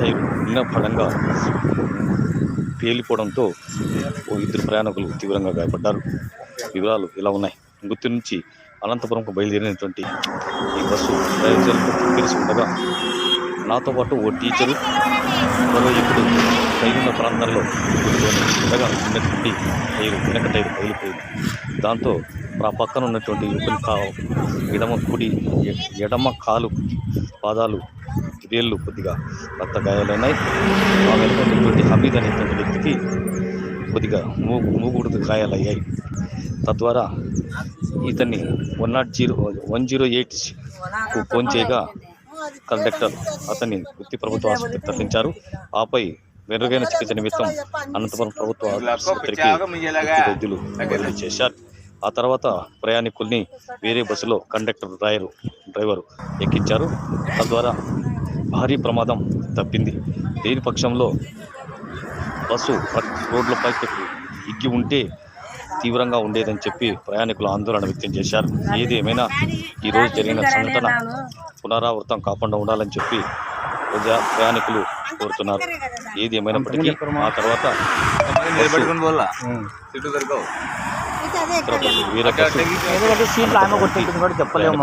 చిన్న పడంగా పేలిపోవడంతో ఓ ఇద్దరు ప్రయాణికులు తీవ్రంగా గాయపడ్డారు. వివరాలు ఇలా ఉన్నాయి. గుర్తు నుంచి అనంతపురంకు బయలుదేరినటువంటి ఈ బస్సు ప్రయాణికులకు తెలిసి ఉండగా నాతో పాటు ఓ టీచరు మరో ఇప్పుడు పైన ప్రాంతంలో ఉండగా ఉన్నటువంటి టైరు వెనక టైరు పగిలిపోయింది. దాంతో ఆ పక్కన ఉన్నటువంటి యువకుని కా ఎడమ కుడి ఎడమ కాలు పాదాలు వేళ్ళు కొద్దిగా రక్త గాయాలైనాయి ఆ వెనుకున్నటువంటి హమీద్ అనేటువంటి వ్యక్తికి కొద్దిగా మూగు మూగుడు గాయాలయ్యాయి. తద్వారా ఇతన్ని one not zero one zero ఎయిట్కు phone చేయగా కండక్టర్ అతన్ని వృత్తి ప్రభుత్వ ఆసుపత్రికి తరలించారు. ఆపై మెరుగైన చికిత్స నిమిత్తం అనంతపురం ప్రభుత్వ ఆసుపత్రికి వైద్యులు చేశారు. ఆ తర్వాత ప్రయాణికుల్ని వేరే బస్సులో కండక్టర్ డ్రైవరు డ్రైవరు ఎక్కించారు. తద్వారా భారీ ప్రమాదం తప్పింది. లేని పక్షంలో బస్సు రోడ్లపైకి ఇగ్గి ఉంటే తీవ్రంగా ఉండేదని చెప్పి ప్రయాణికులు ఆందోళన వ్యక్తం చేశారు. ఏది ఏమైనా ఈరోజు జరిగిన సంఘటన పునరావృతం కాకుండా ఉండాలని చెప్పి ప్రజా ప్రయాణికులు కోరుతున్నారు. ఏది ఏమైనప్పటికీ ఆ తర్వాత వీళ్ళకి సీట్లు ఆమె కొట్టింటుంది చెప్పలేము?